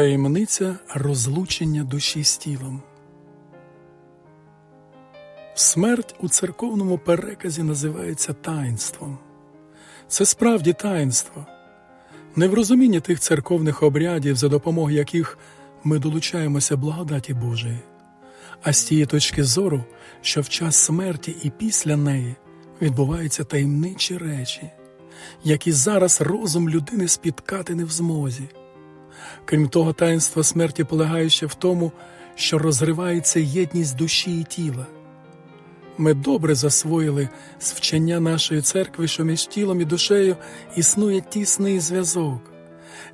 Таємниця розлучення душі з тілом. Смерть у церковному переказі називається таїнством. Це справді таїнство, не в розумінні тих церковних обрядів, за допомогою яких ми долучаємося благодаті Божої, а з тієї точки зору, що в час смерті і після неї відбуваються таємничі речі, які зараз розум людини спіткати не в змозі. Крім того, таїнство смерті полягає ще в тому, що розривається єдність душі і тіла. Ми добре засвоїли з вчення нашої церкви, що між тілом і душею існує тісний зв'язок.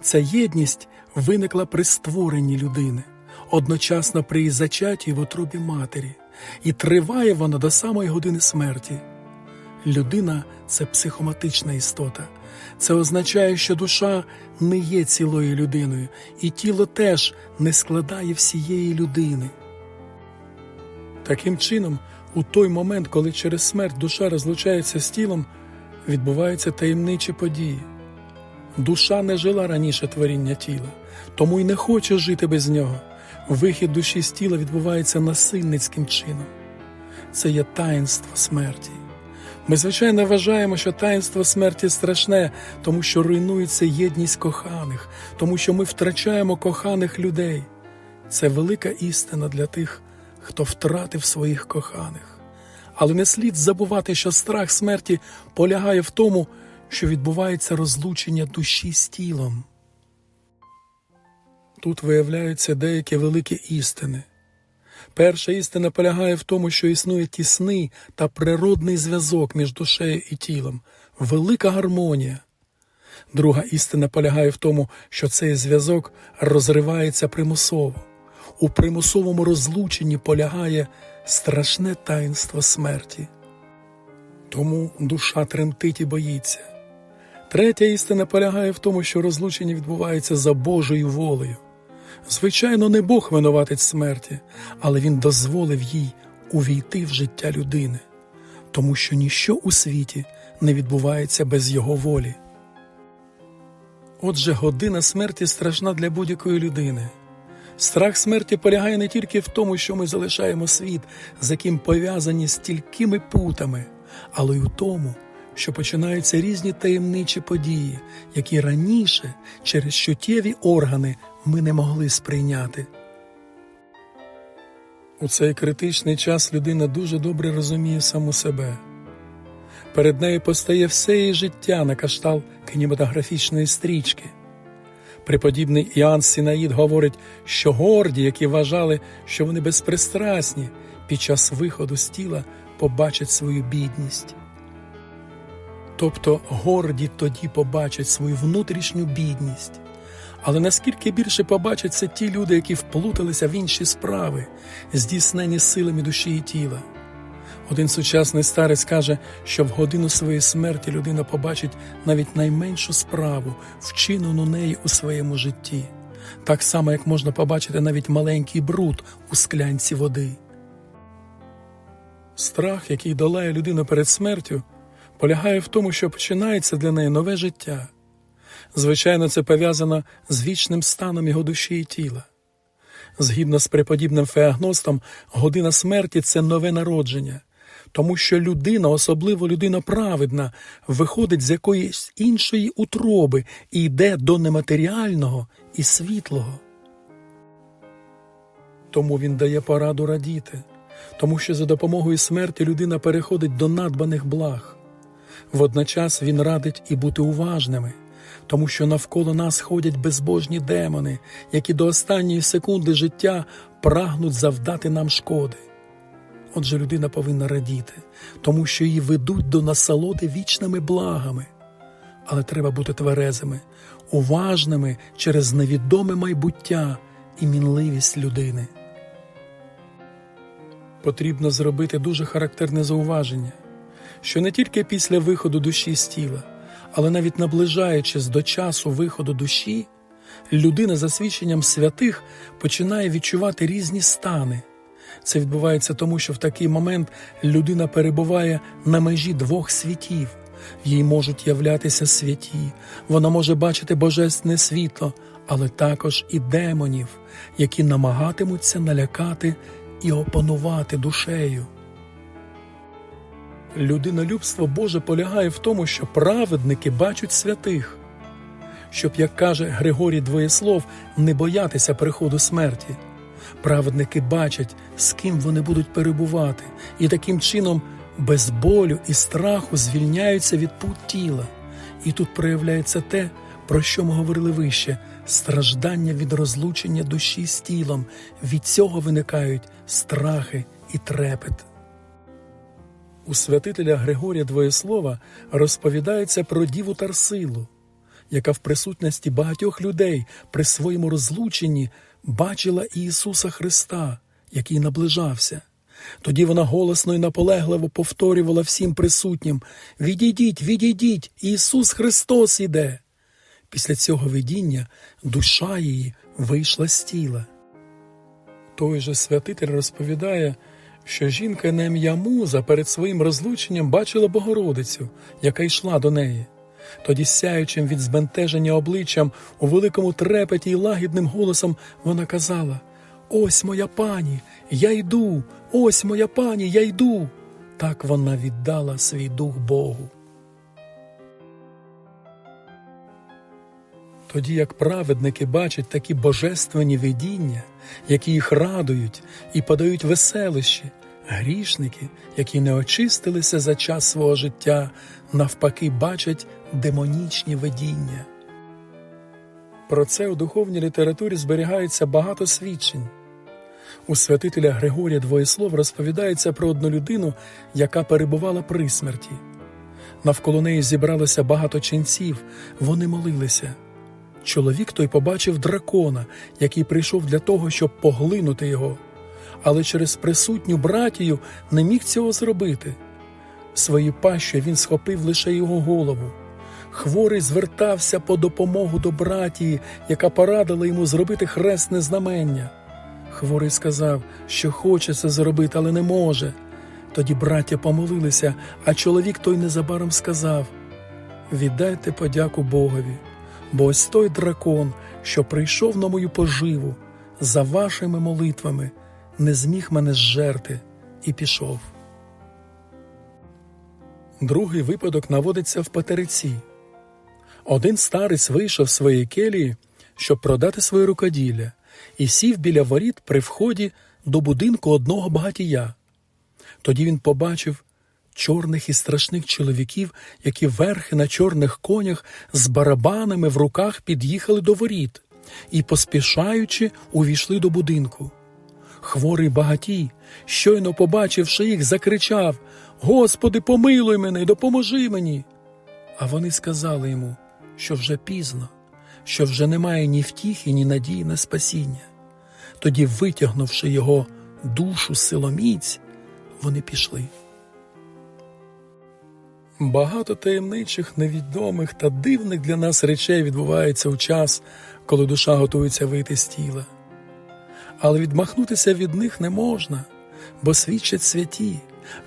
Ця єдність виникла при створенні людини, одночасно при її зачатті в утробі матері, і триває вона до самої години смерті. Людина це психоматична істота. Це означає, що душа не є цілою людиною, і тіло теж не складає всієї людини. Таким чином, у той момент, коли через смерть душа розлучається з тілом, відбуваються таємничі події. Душа не жила раніше творіння тіла, тому й не хоче жити без нього. Вихід душі з тіла відбувається насильницьким чином. Це є таїнство смерті. Ми, звичайно, вважаємо, що таїнство смерті страшне, тому що руйнується єдність коханих, тому що ми втрачаємо коханих людей. Це велика істина для тих, хто втратив своїх коханих. Але не слід забувати, що страх смерті полягає в тому, що відбувається розлучення душі з тілом. Тут виявляються деякі великі істини. Перша істина полягає в тому, що існує тісний та природний зв'язок між душею і тілом, велика гармонія. Друга істина полягає в тому, що цей зв'язок розривається примусово. У примусовому розлученні полягає страшне таїнство смерті. Тому душа тремтить і боїться. Третя істина полягає в тому, що розлучення відбувається за Божою волею. Звичайно, не Бог винуватець смерті, але Він дозволив їй увійти в життя людини, тому що ніщо у світі не відбувається без його волі. Отже, година смерті страшна для будь-якої людини. Страх смерті полягає не тільки в тому, що ми залишаємо світ, з яким пов'язані стількими путами, але й у тому, що починаються різні таємничі події, які раніше через чуттєві органи ми не могли сприйняти. У цей критичний час людина дуже добре розуміє саму себе. Перед нею постає все її життя на кшталт кінематографічної стрічки. Преподібний Іоанн Сінаїд говорить, що горді, які вважали, що вони безпристрасні, під час виходу з тіла побачать свою бідність. Тобто горді тоді побачать свою внутрішню бідність. Але наскільки більше побачать це ті люди, які вплуталися в інші справи, здійснені силами душі і тіла. Один сучасний старець каже, що в годину своєї смерті людина побачить навіть найменшу справу, вчинену нею у своєму житті, так само, як можна побачити навіть маленький бруд у склянці води. Страх, який долає людину перед смертю, полягає в тому, що починається для неї нове життя. Звичайно, це пов'язано з вічним станом його душі і тіла. Згідно з преподібним феагностом, година смерті це нове народження, тому що людина, особливо людина праведна, виходить з якоїсь іншої утроби і йде до нематеріального і світлого. Тому він дає пораду радіти, тому що за допомогою смерті людина переходить до надбаних благ. Водночас він радить і бути уважними, тому що навколо нас ходять безбожні демони, які до останньої секунди життя прагнуть завдати нам шкоди. Отже, людина повинна радіти, тому що її ведуть до насолоди вічними благами. Але треба бути тверезими, уважними через невідоме майбуття і мінливість людини. Потрібно зробити дуже характерне зауваження, що не тільки після виходу душі з тіла, але навіть наближаючись до часу виходу душі, людина за свідченням святих починає відчувати різні стани. Це відбувається тому, що в такий момент людина перебуває на межі двох світів їй можуть являтися святі, вона може бачити божественне світло, але також і демонів, які намагатимуться налякати і опанувати душею. Людинолюбство Боже полягає в тому, що праведники бачать святих, щоб, як каже Григорій Двоєслов, не боятися приходу смерті. Праведники бачать, з ким вони будуть перебувати, і таким чином без болю і страху звільняються від пут тіла. І тут проявляється те, про що ми говорили вище страждання від розлучення душі з тілом. Від цього виникають страхи і трепет. У святителя Григорія Двоєслова розповідається про діву Тарсилу, яка в присутності багатьох людей при своєму розлученні бачила Ісуса Христа, який наближався. Тоді вона голосно і наполегливо повторювала всім присутнім Відійдіть, відійдіть, Ісус Христос іде. Після цього видіння душа її вийшла з тіла. Той же святитель розповідає, що жінка на ім'я Муза перед своїм розлученням бачила Богородицю, яка йшла до неї. Тоді, сяючим від збентеження обличчям, у великому трепеті й лагідним голосом вона казала: Ось моя пані, я йду, ось моя пані, я йду. Так вона віддала свій дух Богу. Тоді як праведники бачать такі божественні видіння, які їх радують і подають веселищі, грішники, які не очистилися за час свого життя, навпаки, бачать демонічні видіння. Про це у духовній літературі зберігається багато свідчень. У святителя Григорія Двоєслов розповідається про одну людину, яка перебувала при смерті. Навколо неї зібралося багато ченців, вони молилися. Чоловік той побачив дракона, який прийшов для того, щоб поглинути його, але через присутню братію не міг цього зробити. Свої пащі він схопив лише його голову. Хворий звертався по допомогу до братії, яка порадила йому зробити хресне знамення. Хворий сказав, що хоче це зробити, але не може. Тоді браття помолилися, а чоловік той незабаром сказав: Віддайте подяку Богові, бо ось той дракон, що прийшов на мою поживу, за вашими молитвами, не зміг мене зжерти і пішов. Другий випадок наводиться в патериці. Один старець вийшов з своєї келії, щоб продати своє рукоділля, і сів біля воріт при вході до будинку одного багатія. Тоді він побачив чорних і страшних чоловіків, які верхи на чорних конях з барабанами в руках під'їхали до воріт і, поспішаючи, увійшли до будинку. Хворий багатій, щойно побачивши їх, закричав Господи, помилуй мене, допоможи мені. А вони сказали йому, що вже пізно, що вже немає ні втіхи, ні надії на спасіння. Тоді, витягнувши його душу силоміць, вони пішли. Багато таємничих, невідомих та дивних для нас речей відбувається у час, коли душа готується вийти з тіла. Але відмахнутися від них не можна, бо свідчать святі.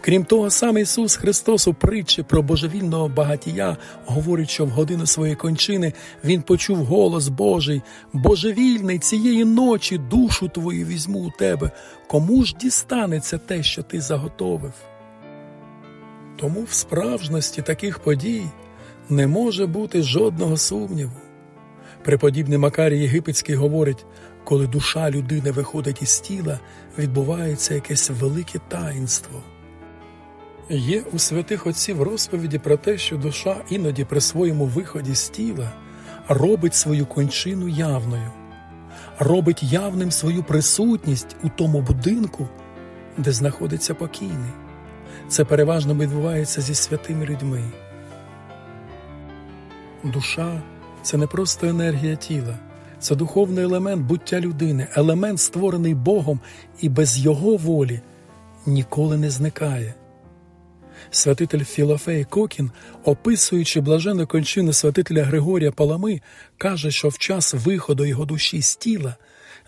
Крім того, сам Ісус Христос у притчі про божевільного багатія говорить, що в годину своєї кончини Він почув голос Божий, божевільний цієї ночі душу твою візьму у тебе. Кому ж дістанеться те, що ти заготовив? Тому в справжності таких подій не може бути жодного сумніву. Преподібний Макарій Єгипетський говорить, коли душа людини виходить із тіла, відбувається якесь велике таїнство. Є у святих отців розповіді про те, що душа іноді при своєму виході з тіла робить свою кончину явною, робить явним свою присутність у тому будинку, де знаходиться покійний. Це переважно відбувається зі святими людьми. Душа це не просто енергія тіла, це духовний елемент буття людини, елемент, створений Богом і без Його волі ніколи не зникає. Святитель Філофей Кокін, описуючи блаженну кончину святителя Григорія Палами, каже, що в час виходу його душі з тіла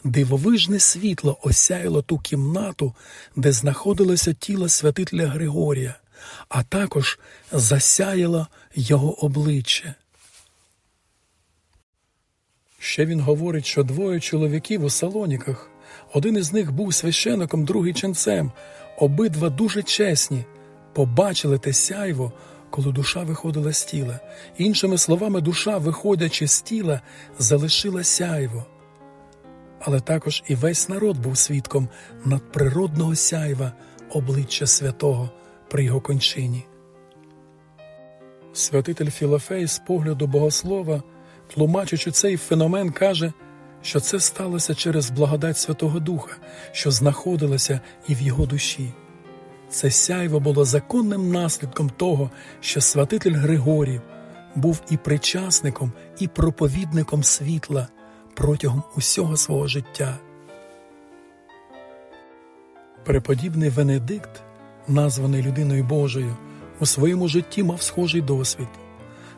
дивовижне світло осяяло ту кімнату, де знаходилося тіло святителя Григорія, а також засяяло його обличчя. Ще він говорить, що двоє чоловіків у салоніках. Один із них був священиком, другий ченцем. Обидва дуже чесні, побачили те сяйво, коли душа виходила з тіла. Іншими словами, душа, виходячи з тіла, залишила сяйво. Але також і весь народ був свідком надприродного сяйва обличчя святого при його кончині. Святитель Філофей з погляду богослова, тлумачучи цей феномен, каже, що це сталося через благодать Святого Духа, що знаходилася і в його душі. Це сяйво було законним наслідком того, що святитель Григорій був і причасником, і проповідником світла протягом усього свого життя. Преподібний Венедикт, названий людиною Божою, у своєму житті мав схожий досвід.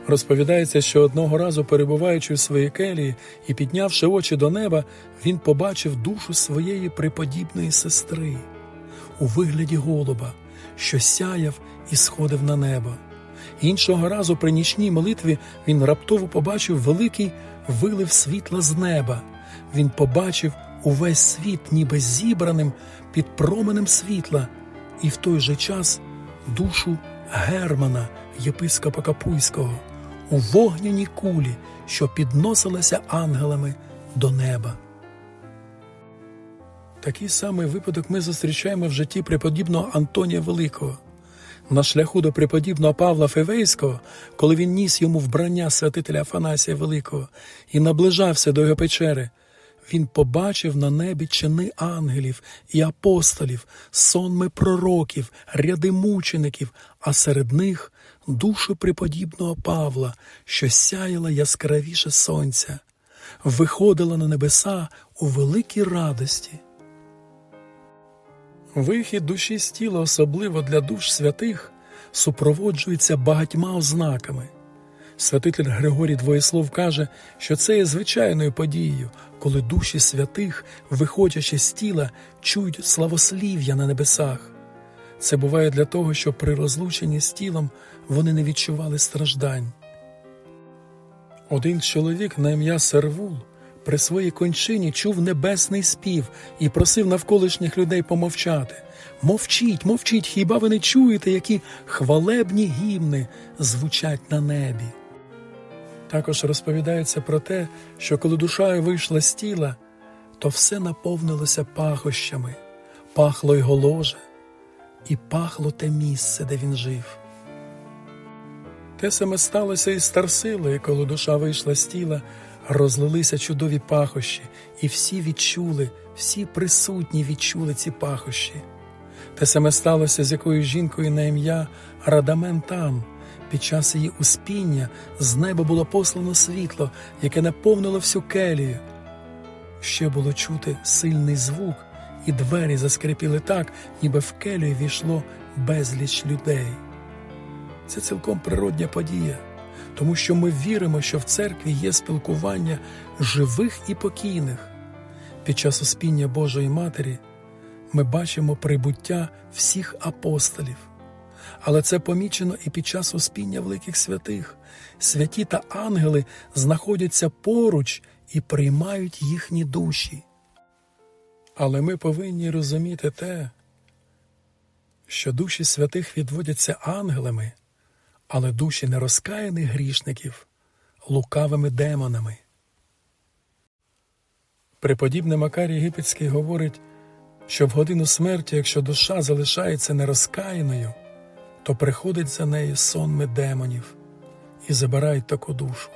Розповідається, що одного разу, перебуваючи у своїй келії і піднявши очі до неба, він побачив душу своєї преподібної сестри у вигляді голуба, що сяяв і сходив на небо. Іншого разу при нічній молитві він раптово побачив великий вилив світла з неба. Він побачив увесь світ, ніби зібраним під променем світла, і в той же час душу Германа, єпископа Капуйського, у вогняній кулі, що підносилася ангелами до неба. Такий самий випадок ми зустрічаємо в житті преподібного Антонія Великого. На шляху до преподібного Павла Февейського, коли він ніс йому вбрання святителя Афанасія Великого і наближався до його печери, він побачив на небі чини ангелів і апостолів, сонми пророків, ряди мучеників, а серед них душу преподібного Павла, що сяяла яскравіше сонця, виходила на небеса у великій радості. Вихід душі з тіла, особливо для душ святих, супроводжується багатьма ознаками. Святитель Григорій Двоєслов каже, що це є звичайною подією, коли душі святих, виходячи з тіла, чують славослів'я на небесах. Це буває для того, щоб при розлученні з тілом вони не відчували страждань. Один чоловік на ім'я Сервул при своїй кончині чув небесний спів і просив навколишніх людей помовчати. Мовчіть, мовчіть, хіба ви не чуєте, які хвалебні гімни звучать на небі? Також розповідається про те, що коли душа вийшла з тіла, то все наповнилося пахощами, пахло й голоже, і пахло те місце, де він жив. Те саме сталося і з Тарсилою, коли душа вийшла з тіла, розлилися чудові пахощі, і всі відчули, всі присутні відчули ці пахощі. Те саме сталося з якоюсь жінкою на ім'я Радамен там. Під час її успіння з неба було послано світло, яке наповнило всю келію. Ще було чути сильний звук, і двері заскрипіли так, ніби в келію війшло безліч людей. Це цілком природня подія, тому що ми віримо, що в церкві є спілкування живих і покійних. Під час успіння Божої Матері ми бачимо прибуття всіх апостолів. Але це помічено і під час успіння великих святих. Святі та ангели знаходяться поруч і приймають їхні душі. Але ми повинні розуміти те, що душі святих відводяться ангелами, але душі нерозкаяних грішників лукавими демонами. Преподібний Макар Єгипетський говорить, що в годину смерті, якщо душа залишається нерозкаяною, то приходить за нею сонми демонів і забирають таку душу.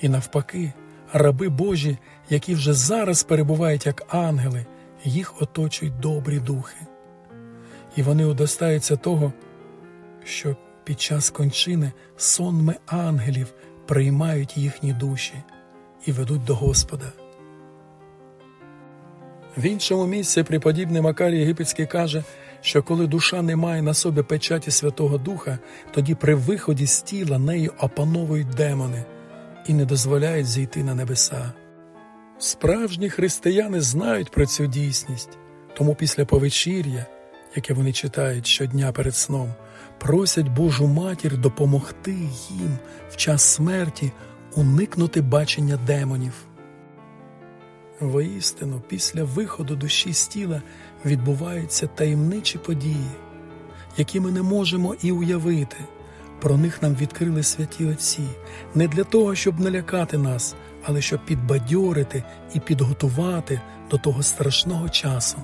І навпаки, раби Божі, які вже зараз перебувають як ангели, їх оточують добрі духи. І вони удостаються того, що під час кончини сонми ангелів приймають їхні душі і ведуть до Господа. В іншому місці преподібний Макар Єгипетський каже, що коли душа не має на собі печаті Святого Духа, тоді при виході з тіла нею опановують демони і не дозволяють зійти на небеса. Справжні християни знають про цю дійсність, тому після повечір'я, яке вони читають щодня перед сном, просять Божу матір допомогти їм в час смерті уникнути бачення демонів. Воістину, після виходу душі з тіла відбуваються таємничі події, які ми не можемо і уявити. Про них нам відкрили святі Отці не для того, щоб налякати нас, але щоб підбадьорити і підготувати до того страшного часу.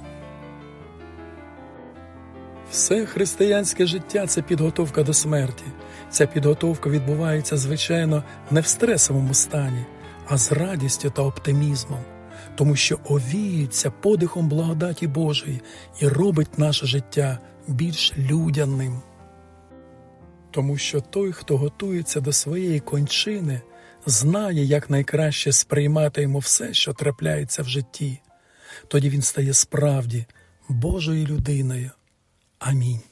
Все християнське життя це підготовка до смерті. Ця підготовка відбувається, звичайно, не в стресовому стані, а з радістю та оптимізмом, тому що овіюється подихом благодаті Божої і робить наше життя більш людяним. Тому що той, хто готується до своєї кончини, знає, як найкраще сприймати йому все, що трапляється в житті. Тоді він стає справді Божою людиною. I mean,